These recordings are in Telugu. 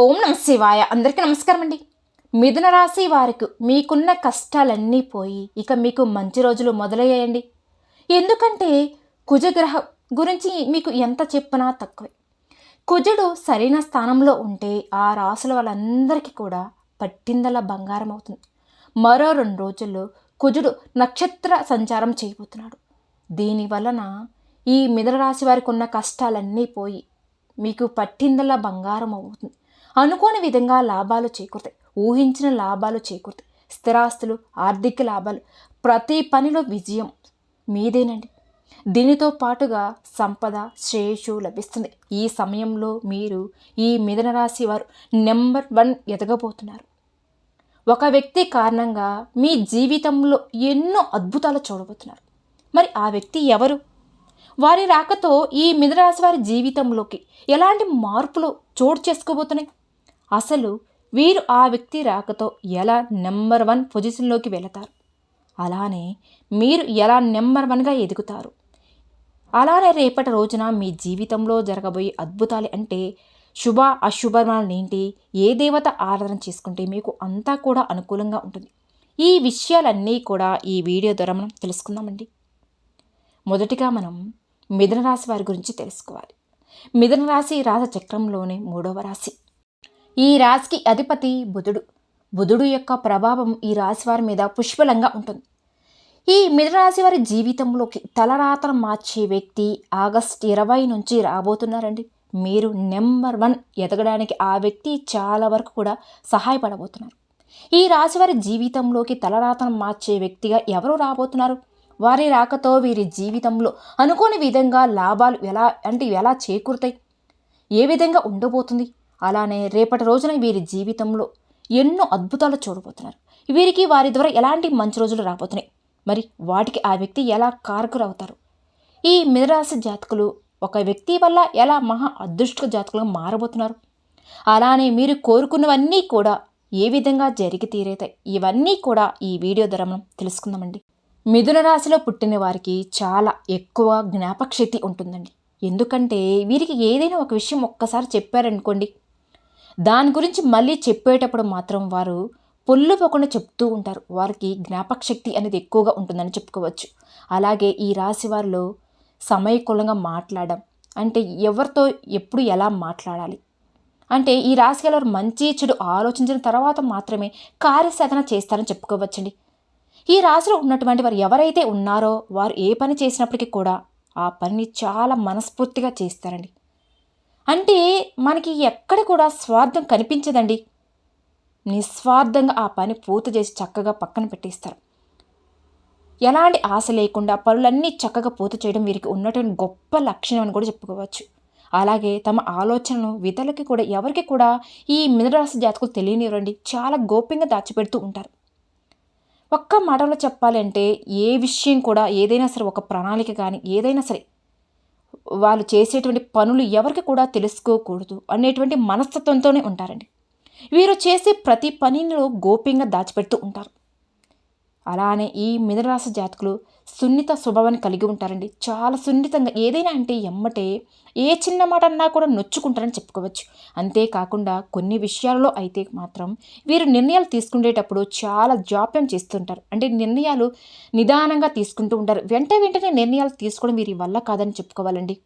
ఓం నమ శివాయ. అందరికీ నమస్కారం అండి. మిథున రాశి వారికి మీకున్న కష్టాలన్నీ పోయి ఇక మీకు మంచి రోజులు మొదలయ్యాయండి. ఎందుకంటే కుజగ్రహ గురించి మీకు ఎంత చెప్పినా తక్కువే. కుజుడు సరైన స్థానంలో ఉంటే ఆ రాసుల వాళ్ళందరికీ కూడా పట్టిందల బంగారం అవుతుంది. మరో రెండు రోజుల్లో కుజుడు నక్షత్ర సంచారం చేయబోతున్నాడు. దీని వలన ఈ మిథున రాశి వారికి ఉన్న కష్టాలన్నీ పోయి మీకు పట్టిందల బంగారం అవుతుంది. అనుకోని విధంగా లాభాలు చేకూరుతాయి. ఊహించిన లాభాలు చేకూరుతాయి. స్థిరాస్తులు ఆర్థిక లాభాలు ప్రతి పనిలో విజయం మీదేనండి. దీనితో పాటుగా సంపద శ్రేయస్సు లభిస్తుంది. ఈ సమయంలో మీరు ఈ మిథున రాశి వారు నెంబర్ వన్ ఎదగబోతున్నారు. ఒక వ్యక్తి కారణంగా మీ జీవితంలో ఎన్నో అద్భుతాలు చూడబోతున్నారు. మరి ఆ వ్యక్తి ఎవరు? వారి రాకతో ఈ మిథునరాశి వారి జీవితంలోకి ఎలాంటి మార్పులు చోటు చేసుకోబోతున్నాయి? అసలు వీరు ఆ వ్యక్తి రాకతో ఎలా నెంబర్ వన్ పొజిషన్లోకి వెళతారు? అలానే మీరు ఎలా నెంబర్ వన్గా ఎదుగుతారు? అలానే రేపటి రోజున మీ జీవితంలో జరగబోయే అద్భుతాలు అంటే శుభ అశుభమాలనేంటి ఏ దేవత ఆరాధన చేసుకుంటే మీకు అంతా కూడా అనుకూలంగా ఉంటుంది? ఈ విషయాలన్నీ కూడా ఈ వీడియో ద్వారా మనం తెలుసుకుందామండి. మొదటిగా మనం మిథున రాశి వారి గురించి తెలుసుకోవాలి. మిథున రాశి రాస చక్రంలోనే మూడవ రాశి. ఈ రాశికి అధిపతి బుధుడు. బుధుడు యొక్క ప్రభావం ఈ రాశి వారి మీద పుష్పలంగా ఉంటుంది. ఈ మిథున వారి జీవితంలోకి తలరాతను మార్చే వ్యక్తి ఆగస్ట్ ఇరవై నుంచి రాబోతున్నారండి. మీరు నెంబర్ వన్ ఎదగడానికి ఆ వ్యక్తి చాలా వరకు కూడా సహాయపడబోతున్నారు. ఈ రాశి వారి జీవితంలోకి తలరాతను మార్చే వ్యక్తిగా ఎవరు రాబోతున్నారు? వారి రాకతో వీరి జీవితంలో అనుకోని విధంగా లాభాలు ఎలా అంటే ఎలా చేకూరుతాయి? ఏ విధంగా ఉండబోతుంది? అలానే రేపటి రోజున వీరి జీవితంలో ఎన్నో అద్భుతాలు చూడబోతున్నారు. వీరికి వారి ద్వారా ఎలాంటి మంచి రోజులు రాబోతున్నాయి? మరి వాటికి ఆ వ్యక్తి ఎలా కారకులవుతారు ఈ మిథరాశి జాతకులు ఒక వ్యక్తి వల్ల ఎలా మహా అదృష్ట జాతకులుగా మారబోతున్నారు? అలానే మీరు కోరుకున్నవన్నీ కూడా ఏ విధంగా జరిగి తీరేతాయి? ఇవన్నీ కూడా ఈ వీడియో ద్వారా మనం తెలుసుకుందామండి. మిథున రాశిలో పుట్టిన వారికి చాలా ఎక్కువ జ్ఞాపకశక్తి ఉంటుందండి. ఎందుకంటే వీరికి ఏదైనా ఒక విషయం ఒక్కసారి చెప్పారనుకోండి దాని గురించి మళ్ళీ చెప్పేటప్పుడు మాత్రం వారు పొల్లు పోకుండా చెప్తూ ఉంటారు. వారికి జ్ఞాపకశక్తి అనేది ఎక్కువగా ఉంటుందని చెప్పుకోవచ్చు. అలాగే ఈ రాశి వారిలో సమయకులంగా మాట్లాడడం అంటే ఎవరితో ఎప్పుడు ఎలా మాట్లాడాలి? అంటే ఈ రాశి వారు మంచి చెడు ఆలోచించిన తర్వాత మాత్రమే కార్యసాధన చేస్తారని చెప్పుకోవచ్చండి. ఈ రాశిలో ఉన్నటువంటి వారు ఎవరైతే ఉన్నారో వారు ఏ పని చేసినప్పటికీ కూడా ఆ పనిని చాలా మనస్ఫూర్తిగా చేస్తారండి. అంటే మనకి ఎక్కడ కూడా స్వార్థం కనిపించదండి. నిస్వార్థంగా ఆ పని పూర్తి చేసి చక్కగా పక్కన పెట్టేస్తారు. ఎలాంటి ఆశ లేకుండా పనులన్నీ చక్కగా పూర్తి చేయడం వీరికి ఉన్నటువంటి గొప్ప లక్షణం అని కూడా చెప్పుకోవచ్చు. అలాగే తమ ఆలోచనను విధులకి కూడా ఎవరికి కూడా ఈ మిథరాశి జాతకులు తెలియనివ్వండి చాలా గోప్యంగా దాచిపెడుతూ ఉంటారు. ఒక్క మాటలో చెప్పాలంటే ఏ విషయం కూడా ఏదైనా సరే ఒక ప్రణాళిక కానీ ఏదైనా సరే వాళ్ళు చేసేటువంటి పనులు ఎవరికి కూడా తెలుసుకోకూడదు అనేటువంటి మనస్తత్వంతోనే ఉంటారండి. వీరు చేసే ప్రతి పనిలో గోప్యంగా దాచిపెడుతూ ఉంటారు. అలానే ఈ మిథునరాశి జాతకులు సున్నిత స్వభావాన్ని కలిగి ఉంటారండి. చాలా సున్నితంగా ఏదైనా అంటే ఎమ్మటే ఏ చిన్న మాట అన్నా కూడా నొచ్చుకుంటారని చెప్పుకోవచ్చు. అంతేకాకుండా కొన్ని విషయాల్లో అయితే మాత్రం వీరు నిర్ణయాలు తీసుకునేటప్పుడు చాలా జాప్యం చేస్తుంటారు. అంటే నిర్ణయాలు నిదానంగా తీసుకుంటూ ఉంటారు. వెంట వెంటనే నిర్ణయాలు తీసుకోవడం వీరి వల్ల కాదని చెప్పుకోవాలండి.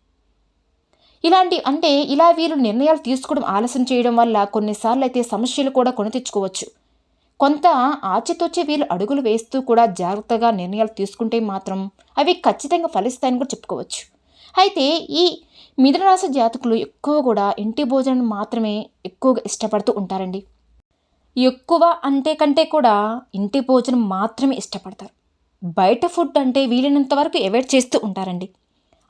ఇలాంటి అంటే ఇలా వీరు నిర్ణయాలు తీసుకోవడం ఆలస్యం చేయడం వల్ల కొన్నిసార్లు అయితే సమస్యలు కూడా కొని తెచ్చుకోవచ్చు. కొంత ఆచితూచి వీళ్ళు అడుగులు వేస్తూ కూడా జాగ్రత్తగా నిర్ణయాలు తీసుకుంటే మాత్రం అవి ఖచ్చితంగా ఫలిస్తాయని కూడా చెప్పుకోవచ్చు. అయితే ఈ మిథునరాశి జాతకులు ఎక్కువ కూడా ఇంటి భోజనం మాత్రమే ఎక్కువగా ఇష్టపడుతూ ఉంటారండి. ఎక్కువ అంటే కంటే కూడా ఇంటి భోజనం మాత్రమే ఇష్టపడతారు. బయట ఫుడ్ అంటే వీలైనంత వరకు అవాయిడ్ చేస్తూ ఉంటారండి.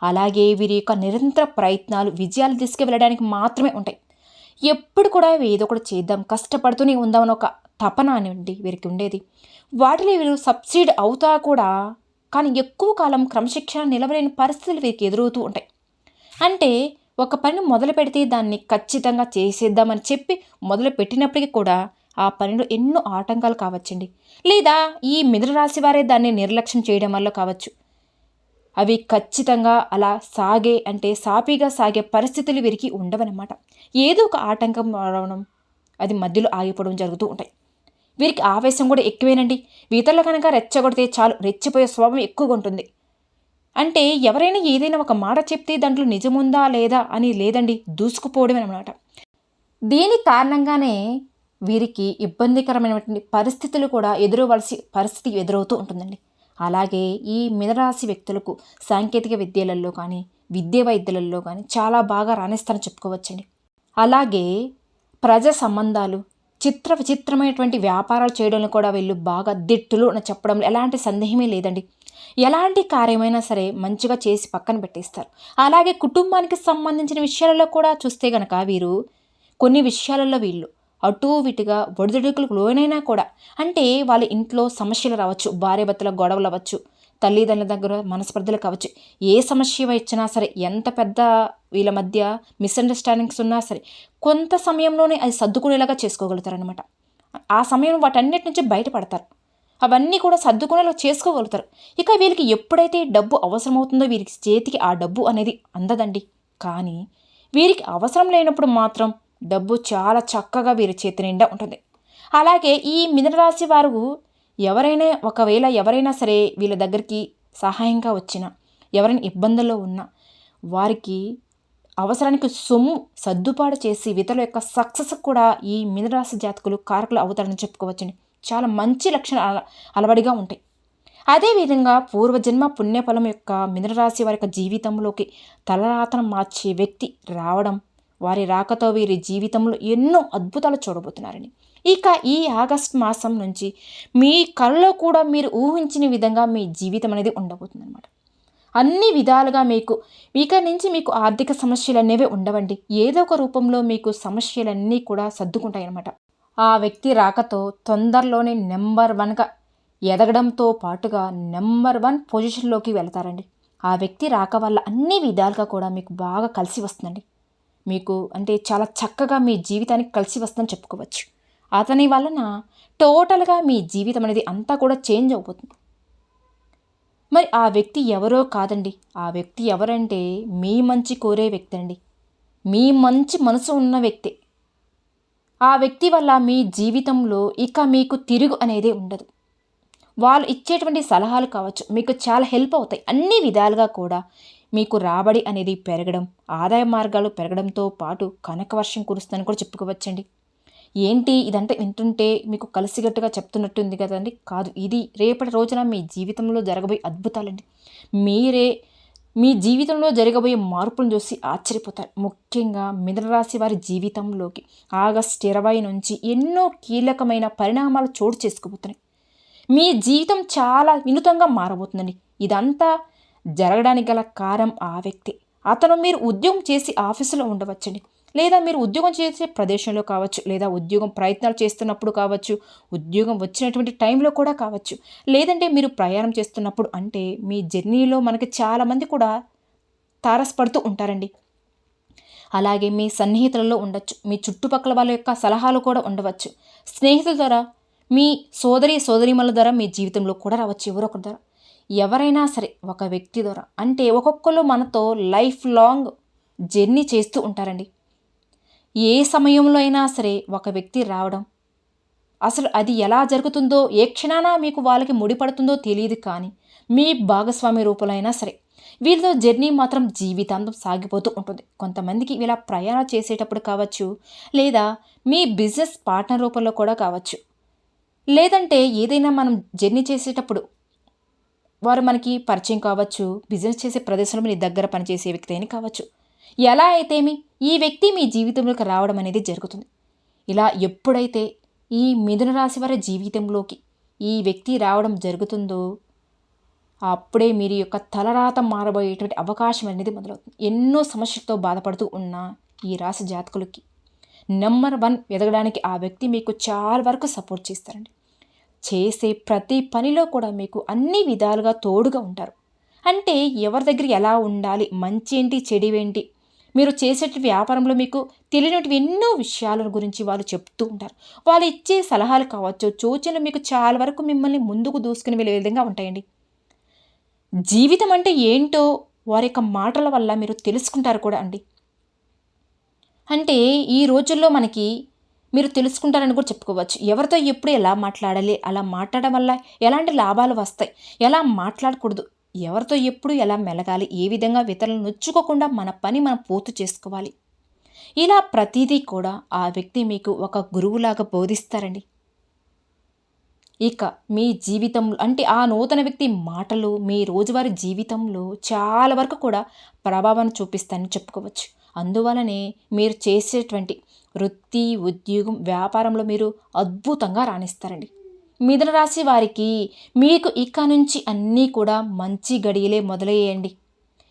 అలాగే వీరి యొక్క నిరంతర ప్రయత్నాలు విజయాలు తీసుకువెళ్ళడానికి మాత్రమే ఉంటాయి. ఎప్పుడు కూడా ఏదో ఒకటి చేద్దాం కష్టపడుతూనే ఉందామని ఒక తపన అనివ్వండి వీరికి ఉండేది. వాటిలో వీరు సబ్సిడ్ అవుతా కూడా కానీ ఎక్కువ కాలం క్రమశిక్షణ నిలవలేని పరిస్థితులు వీరికి ఎదురవుతూ ఉంటాయి. అంటే ఒక పని మొదలు పెడితే దాన్ని ఖచ్చితంగా చేసేద్దామని చెప్పి మొదలు పెట్టినప్పటికీ కూడా ఆ పనిలో ఎన్నో ఆటంకాలు కావచ్చండి. లేదా ఈ మిథున రాశి వారే దాన్ని నిర్లక్ష్యం చేయడం వల్ల కావచ్చు. అవి ఖచ్చితంగా అలా సాగే అంటే సాపీగా సాగే పరిస్థితులు వీరికి ఉండవన్నమాట. ఏదో ఒక ఆటంకం రావడం అది మధ్యలో ఆగిపోవడం జరుగుతూ ఉంటాయి. వీరికి ఆవేశం కూడా ఎక్కువేనండి. వీతల్లో కనుక రెచ్చగొడితే చాలు రెచ్చిపోయే స్వభావం ఎక్కువగా ఉంటుంది. అంటే ఎవరైనా ఏదైనా ఒక మాట చెప్తే దాంట్లో నిజముందా లేదా అని లేదండి దూసుకుపోవడమే అనమాట దీని కారణంగానే వీరికి ఇబ్బందికరమైనటువంటి పరిస్థితులు కూడా ఎదురవలసి పరిస్థితి ఎదురవుతూ ఉంటుందండి. అలాగే ఈ మినరాశి వ్యక్తులకు సాంకేతిక విద్యలలో కానీ విద్య వైద్యులలో కానీ చాలా బాగా రాణిస్తారని చెప్పుకోవచ్చండి. అలాగే ప్రజా సంబంధాలు చిత్ర విచిత్రమైనటువంటి వ్యాపారాలు చేయడంలో కూడా వీళ్ళు బాగా దిట్టులు అని చెప్పడంలో ఎలాంటి సందేహమే లేదండి. ఎలాంటి కార్యమైనా సరే మంచిగా చేసి పక్కన పెట్టేస్తారు. అలాగే కుటుంబానికి సంబంధించిన విషయాలలో కూడా చూస్తే గనక వీరు కొన్ని విషయాలలో వీళ్ళు అటు ఇటుగా ఒడిదుడుకులకు లోనైనా కూడా అంటే వాళ్ళ ఇంట్లో సమస్యలు రావచ్చు భార్య భర్తల గొడవలు అవ్వచ్చు తల్లిదండ్రుల దగ్గర మనస్పర్ధలు కావచ్చు. ఏ సమస్య వచ్చినా సరే ఎంత పెద్ద వీళ్ళ మధ్య మిస్అండర్స్టాండింగ్స్ ఉన్నా సరే కొంత సమయంలోనే అది సర్దుకునేలాగా చేసుకోగలుగుతారనమాట ఆ సమయం వాటన్నిటి నుంచి బయటపడతారు. అవన్నీ కూడా సర్దుకునేలా చేసుకోగలుగుతారు. ఇక వీళ్ళకి ఎప్పుడైతే డబ్బు అవసరమవుతుందో వీరికి చేతికి ఆ డబ్బు అనేది అందదండి. కానీ వీరికి అవసరం లేనప్పుడు మాత్రం డబ్బు చాలా చక్కగా వీరి చేతి నిండా ఉంటుంది. అలాగే ఈ మిథునరాశి వారు ఎవరైనా ఒకవేళ ఎవరైనా సరే వీళ్ళ దగ్గరికి సహాయంగా వచ్చిన ఎవరైనా ఇబ్బందుల్లో ఉన్న వారికి అవసరానికి సొమ్ము సర్దుబాటు చేసి ఇతరుల యొక్క సక్సెస్ కూడా ఈ మిథునరాశి జాతకులు కారకులు అవుతారని చెప్పుకోవచ్చండి. చాలా మంచి లక్షణాలు అల అలవడిగా ఉంటాయి. అదేవిధంగా పూర్వజన్మ పుణ్యఫలం యొక్క మిథునరాశి వారి యొక్క జీవితంలోకి తలరాతనం మార్చే వ్యక్తి రావడం వారి రాకతో వీరి జీవితంలో ఎన్నో అద్భుతాలు చూడబోతున్నారని. ఇక ఈ ఆగస్ట్ మాసం నుంచి మీ కళ్ళలో కూడా మీరు ఊహించిన విధంగా మీ జీవితం అనేది ఉండబోతుంది అనమాట అన్ని విధాలుగా మీకు ఇక నుంచి మీకు ఆర్థిక సమస్యలు అనేవి ఉండవండి. ఏదో ఒక రూపంలో మీకు సమస్యలన్నీ కూడా సర్దుకుంటాయన్నమాట. ఆ వ్యక్తి రాకతో తొందరలోనే నెంబర్ వన్గా ఎదగడంతో పాటుగా నెంబర్ వన్ పొజిషన్లోకి వెళతారండి. ఆ వ్యక్తి రాక వల్ల అన్ని విధాలుగా కూడా మీకు బాగా కలిసి వస్తుందండి. మీకు అంటే చాలా చక్కగా మీ జీవితానికి కలిసి వస్తుందని చెప్పుకోవచ్చు. అతని వలన టోటల్గా మీ జీవితం అనేది అంతా కూడా చేంజ్ అయిపోతుంది మరి ఆ వ్యక్తి ఎవరో కాదండి. ఆ వ్యక్తి ఎవరంటే మీ మంచి కోరే వ్యక్తి అండి. మీ మంచి మనసు ఉన్న వ్యక్తి. ఆ వ్యక్తి వల్ల మీ జీవితంలో ఇక మీకు తిరుగు అనేది ఉండదు. వాళ్ళు ఇచ్చేటువంటి సలహాలు కావచ్చు మీకు చాలా హెల్ప్ అవుతాయి. అన్ని విధాలుగా కూడా మీకు రాబడి అనేది పెరగడం ఆదాయ మార్గాలు పెరగడంతో పాటు కనక వర్షం కురుస్తుందని కూడా చెప్పుకోవచ్చండి. ఏంటి ఇదంతా వింటుంటే మీకు కలిసిగట్టుగా చెప్తున్నట్టుంది కదండి? కాదు ఇది రేపటి రోజున మీ జీవితంలో జరగబోయే అద్భుతాలండి. మీరే మీ జీవితంలో జరగబోయే మార్పులను చూసి ఆశ్చర్యపోతారు. ముఖ్యంగా మిథునరాశి వారి జీవితంలోకి ఆగస్ట్ ఇరవై నుంచి ఎన్నో కీలకమైన పరిణామాలు చోటు చేసుకోబోతున్నాయి మీ జీవితం చాలా వినూతంగా మారబోతుందండి. ఇదంతా జరగడానికి గల కారం ఆ వ్యక్తి. అతను మీరు ఉద్యోగం చేసి ఆఫీసులో ఉండవచ్చండి. లేదా మీరు ఉద్యోగం చేసే ప్రదేశంలో కావచ్చు లేదా ఉద్యోగం ప్రయత్నాలు చేస్తున్నప్పుడు కావచ్చు ఉద్యోగం వచ్చినటువంటి టైంలో కూడా కావచ్చు. లేదంటే మీరు ప్రయాణం చేస్తున్నప్పుడు అంటే మీ జర్నీలో మనకి చాలామంది కూడా తారసపడుతూ ఉంటారండి. అలాగే మీ సన్నిహితులలో ఉండొచ్చు. మీ చుట్టుపక్కల వాళ్ళ యొక్క సలహాలు కూడా ఉండవచ్చు. స్నేహితుల ద్వారా మీ సోదరి సోదరిమల ద్వారా మీ జీవితంలో కూడా రావచ్చు ఎవరో ద్వారా. ఎవరైనా సరే ఒక వ్యక్తి ద్వారా అంటే ఒక్కొక్కరు మనతో లైఫ్ లాంగ్ జర్నీ చేస్తూ ఉంటారండి. ఏ సమయంలో అయినా సరే ఒక వ్యక్తి రావడం అసలు అది ఎలా జరుగుతుందో ఏ క్షణాన మీకు వాళ్ళకి ముడిపడుతుందో తెలియదు కానీ మీ భాగస్వామి రూపంలో అయినా సరే వీళ్ళతో జర్నీ మాత్రం జీవితాంతం సాగిపోతూ ఉంటుంది. కొంతమందికి ఇలా ప్రయాణం చేసేటప్పుడు కావచ్చు లేదా మీ బిజినెస్ పార్ట్నర్ రూపంలో కూడా కావచ్చు. లేదంటే ఏదైనా మనం జర్నీ చేసేటప్పుడు వారు మనకి పరిచయం కావచ్చు బిజినెస్ చేసే ప్రదేశంలో మీ దగ్గర పనిచేసే వ్యక్తి అయినా కావచ్చు. ఎలా అయితేమి ఈ వ్యక్తి మీ జీవితంలోకి రావడం అనేది జరుగుతుంది. ఇలా ఎప్పుడైతే ఈ మిథున రాశి వారి జీవితంలోకి ఈ వ్యక్తి రావడం జరుగుతుందో అప్పుడే మీరు యొక్క తలరాత మారబోయేటువంటి అవకాశం అనేది మొదలవుతుంది. ఎన్నో సమస్యలతో బాధపడుతూ ఉన్న ఈ రాశి జాతకులకి. నెంబర్ వన్ ఎదగడానికి ఆ వ్యక్తి మీకు చాలా వరకు సపోర్ట్ చేస్తారండి. చేసే ప్రతి పనిలో కూడా మీకు అన్ని విధాలుగా తోడుగా ఉంటారు. అంటే ఎవరి దగ్గర ఎలా ఉండాలి మంచి ఏంటి చెడివేంటి మీరు చేసే వ్యాపారంలో మీకు తెలియనటువంటి ఎన్నో విషయాల గురించి వాళ్ళు చెప్తూ ఉంటారు. వాళ్ళు ఇచ్చే సలహాలు కావచ్చు సూచనలు మీకు చాలా వరకు మిమ్మల్ని ముందుకు దూసుకుని వెళ్ళే విధంగా ఉంటాయండి. జీవితం అంటే ఏంటో వారి యొక్క మాటల వల్ల మీరు తెలుసుకుంటారు కూడా అండి. అంటే ఈ రోజుల్లో మనకి మీరు తెలుసుకుంటారని కూడా చెప్పుకోవచ్చు. ఎవరితో ఎప్పుడు ఎలా మాట్లాడాలి అలా మాట్లాడడం వల్ల ఎలాంటి లాభాలు వస్తాయి ఎలా మాట్లాడకూడదు ఎవరితో ఎప్పుడు ఎలా మెలగాలి ఏ విధంగా ఇతరులను నొచ్చుకోకుండా మన పని మనం పూర్తి చేసుకోవాలి. ఇలా ప్రతిదీ కూడా ఆ వ్యక్తి మీకు ఒక గురువులాగా బోధిస్తారండి. ఇక మీ జీవితంలో అంటే ఆ నూతన వ్యక్తి మాటలు మీ రోజువారీ జీవితంలో చాలా వరకు కూడా ప్రభావాన్ని చూపిస్తాయని చెప్పుకోవచ్చు. అందువలనే మీరు చేసేటువంటి వృత్తి ఉద్యోగం వ్యాపారంలో మీరు అద్భుతంగా రాణిస్తారండి. మిథున రాశి వారికి మీకు ఇక నుంచి అన్నీ కూడా మంచి గడియలే మొదలయ్యేయండి.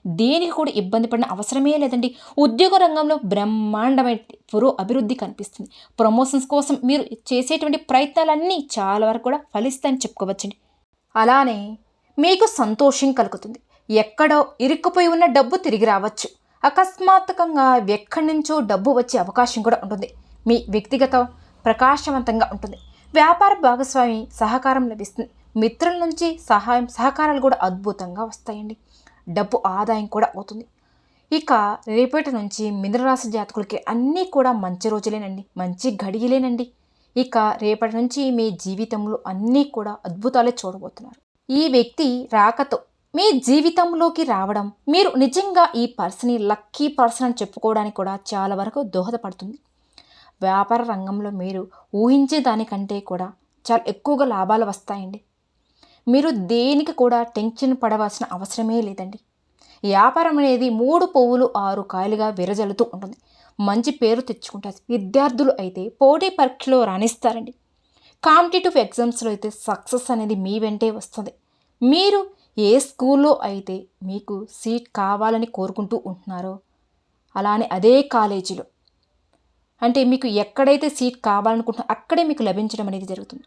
దేనికి కూడా ఇబ్బంది పడిన అవసరమే లేదండి. ఉద్యోగ రంగంలో బ్రహ్మాండమైన పురో అభివృద్ధి కనిపిస్తుంది. ప్రమోషన్స్ కోసం మీరు చేసేటువంటి ప్రయత్నాలన్నీ చాలా వరకు కూడా ఫలిస్తాయని చెప్పుకోవచ్చండి. అలానే మీకు సంతోషం కలుగుతుంది. ఎక్కడో ఇరుక్కుపోయి ఉన్న డబ్బు తిరిగి రావచ్చు. అకస్మాత్తుకంగా ఎక్కడి నుంచో డబ్బు వచ్చే అవకాశం కూడా ఉంటుంది. మీ వ్యక్తిగత ప్రకాశవంతంగా ఉంటుంది. వ్యాపార భాగస్వామి సహకారం లభిస్తుంది. మిత్రుల నుంచి సహాయం సహకారాలు కూడా అద్భుతంగా వస్తాయండి. డబ్బు ఆదాయం కూడా అవుతుంది ఇక రేపటి నుంచి మిథునరాశి జాతకులకి అన్నీ కూడా మంచి రోజులేనండి. మంచి గడియలేనండి. ఇక రేపటి నుంచి మీ జీవితంలో అన్నీ కూడా అద్భుతాలే చూడబోతున్నారు. ఈ వ్యక్తి రాకతో మీ జీవితంలోకి రావడం మీరు నిజంగా ఈ పర్సన్ని లక్కీ పర్సన్ అని చెప్పుకోవడానికి కూడా చాలా వరకు దోహదపడుతుంది. వ్యాపార రంగంలో మీరు ఊహించే దానికంటే కూడా చాలా ఎక్కువగా లాభాలు వస్తాయండి. మీరు దేనికి కూడా టెన్షన్ పడవలసిన అవసరమే లేదండి. వ్యాపారం అనేది మూడు పువ్వులు ఆరు కాయలుగా విరజల్లుతూ ఉంటుంది. మంచి పేరు తెచ్చుకుంటారు. విద్యార్థులు అయితే పోటీ పరీక్షలో రాణిస్తారండి. కాంపిటేటివ్ ఎగ్జామ్స్లో అయితే సక్సెస్ అనేది మీ వెంటే వస్తుంది. మీరు ఏ స్కూల్లో అయితే మీకు సీట్ కావాలని కోరుకుంటూ ఉంటున్నారో అలానే అదే కాలేజీలో. అంటే మీకు ఎక్కడైతే సీట్ కావాలనుకుంటున్నా అక్కడే మీకు లభించడం అనేది జరుగుతుంది.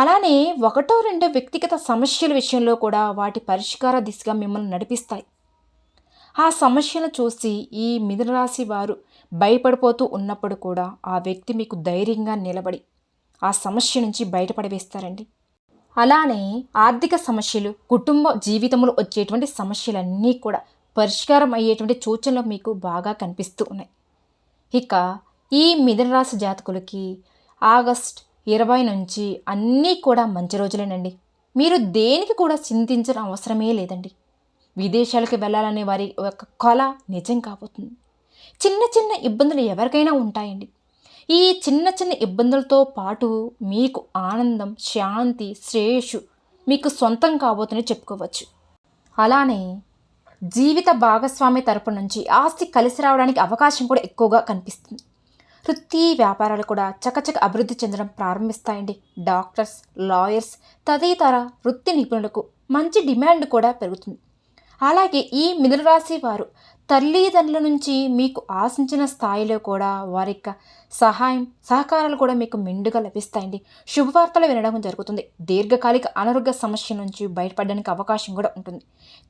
అలానే ఒకటో రెండో వ్యక్తిగత సమస్యల విషయంలో కూడా వాటి పరిష్కార దిశగా మిమ్మల్ని నడిపిస్తాయి. ఆ సమస్యను చూసి ఈ మిథునరాశి వారు భయపడిపోతూ ఉన్నప్పుడు కూడా ఆ వ్యక్తి మీకు ధైర్యంగా నిలబడి ఆ సమస్య నుంచి బయటపడవేస్తారండి. అలానే ఆర్థిక సమస్యలు కుటుంబ జీవితంలో వచ్చేటువంటి సమస్యలన్నీ కూడా పరిష్కారం అయ్యేటువంటి సూచనలు మీకు బాగా కనిపిస్తూ ఉన్నాయి. ఇక ఈ మిథునరాశి జాతకులకి ఆగస్ట్ ఇరవై నుంచి అన్నీ కూడా మంచి రోజులేనండి. మీరు దేనికి కూడా చింతించిన అవసరమే లేదండి. విదేశాలకు వెళ్ళాలనే వారి యొక్క కళ నిజం కాబోతుంది. చిన్న చిన్న ఇబ్బందులు ఎవరికైనా ఉంటాయండి. ఈ చిన్న చిన్న ఇబ్బందులతో పాటు మీకు ఆనందం శాంతి శ్రేయస్సు మీకు సొంతం కాబోతుందని చెప్పుకోవచ్చు. అలానే జీవిత భాగస్వామి తరపు నుంచి ఆస్తి కలిసి రావడానికి అవకాశం కూడా ఎక్కువగా కనిపిస్తుంది. వృత్తి వ్యాపారాలు కూడా చకచక అభివృద్ధి చెందడం ప్రారంభిస్తాయండి. డాక్టర్స్ లాయర్స్ తదితర వృత్తి నిపుణులకు మంచి డిమాండ్ కూడా పెరుగుతుంది. అలాగే ఈ మిథునరాశి వారు తల్లిదండ్రుల నుంచి మీకు ఆశించిన స్థాయిలో కూడా వారి యొక్క సహాయం సహకారాలు కూడా మీకు మెండుగా లభిస్తాయండి. శుభవార్తలు వినడం జరుగుతుంది. దీర్ఘకాలిక అనారోగ్య సమస్య నుంచి బయటపడడానికి అవకాశం కూడా ఉంటుంది.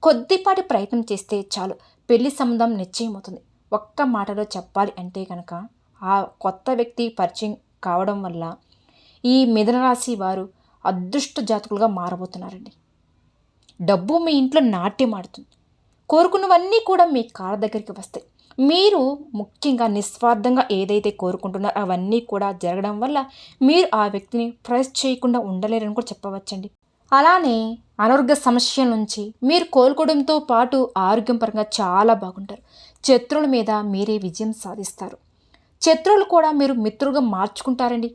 కొద్దిపాటి ప్రయత్నం చేస్తే చాలు. పెళ్ళి సంబంధం నిశ్చయమవుతుంది. ఒక్క మాటలో చెప్పాలి అంటే కనుక ఆ కొత్త వ్యక్తి పరిచయం కావడం వల్ల ఈ మిథునరాశి వారు అదృష్ట జాతకులుగా మారబోతున్నారండి. డబ్బు మీ ఇంట్లో నాట్యం ఆడుతుంది. కోరుకున్నవన్నీ కూడా మీ కాళ్ళ దగ్గరికి వస్తాయి. మీరు ముఖ్యంగా నిస్వార్థంగా ఏదైతే కోరుకుంటున్నారో అవన్నీ కూడా జరగడం వల్ల మీరు ఆ వ్యక్తిని ప్రెస్ చేయకుండా ఉండలేరని కూడా చెప్పవచ్చండి. అలానే అనారోగ్య సమస్య నుంచి మీరు కోలుకోవడంతో పాటు ఆరోగ్యం పరంగా చాలా బాగుంటారు. శత్రువుల మీద మీరే విజయం సాధిస్తారు. శత్రువులు కూడా మీరు మిత్రులుగా మార్చుకుంటారండి.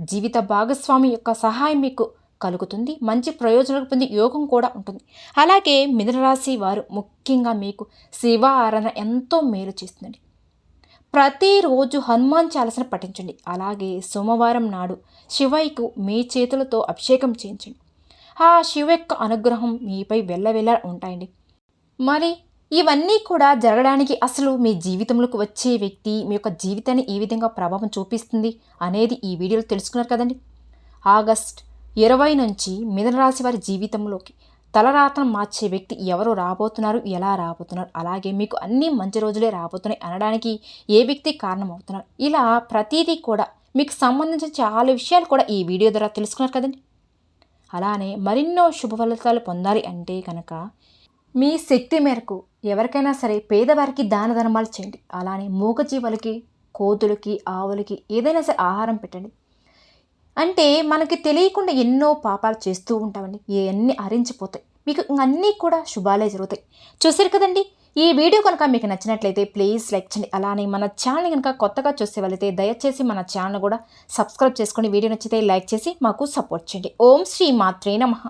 జీవిత భాగస్వామి యొక్క సహాయం మీకు కలుగుతుంది. మంచి ప్రయోజనాలు పొందే యోగం కూడా ఉంటుంది. అలాగే మిథునరాశి వారు ముఖ్యంగా మీకు శివ ఆరాధన ఎంతో మేలు చేస్తుందండి. ప్రతిరోజు హనుమాన్ చాలసన పఠించండి. అలాగే సోమవారం నాడు శివయ్యకు మీ చేతులతో అభిషేకం చేయించండి. ఆ శివ యొక్క అనుగ్రహం మీపై వెళ్ళవెళ్ళ ఉంటాయండి. మరి ఇవన్నీ కూడా జరగడానికి అసలు మీ జీవితంలోకి వచ్చే వ్యక్తి మీ యొక్క జీవితాన్ని ఏ విధంగా ప్రభావం చూపిస్తుంది అనేది ఈ వీడియోలో తెలుసుకున్నారు కదండి. ఆగస్ట్ ఇరవై నుంచి మిథునరాశి వారి జీవితంలోకి తలరాతను మార్చే వ్యక్తి ఎవరు? రాబోతున్నారు. ఎలా రాబోతున్నారు? అలాగే మీకు అన్ని మంచి రోజులే రాబోతున్నాయి అనడానికి ఏ వ్యక్తి కారణమవుతున్నారు? ఇలా ప్రతిదీ కూడా మీకు సంబంధించిన చాలా విషయాలు కూడా ఈ వీడియో ద్వారా తెలుసుకున్నారు కదండి. అలానే మరెన్నో శుభ ఫలితాలు పొందాలి అంటే కనుక మీ శక్తి మేరకు ఎవరికైనా సరే పేదవారికి దాన ధర్మాలు చేయండి. అలానే మూగజీవులకి కోతులకి ఆవులకి ఏదైనా సరే ఆహారం పెట్టండి. అంటే మనకి తెలియకుండా ఎన్నో పాపాలు చేస్తూ ఉంటామండి. ఇవన్నీ అరించిపోతాయి. మీకు అన్నీ కూడా శుభాలే జరుగుతాయి. చూసారు కదండి? ఈ వీడియో కనుక మీకు నచ్చినట్లయితే ప్లీజ్ లైక్ చేయండి. అలానే మన ఛానల్ కనుక కొత్తగా చూసే వాళ్ళైతే దయచేసి మన ఛానల్ కూడా సబ్స్క్రైబ్ చేసుకొని వీడియో నచ్చితే లైక్ చేసి మాకు సపోర్ట్ చేయండి. ఓం శ్రీ మాత్రే నమః.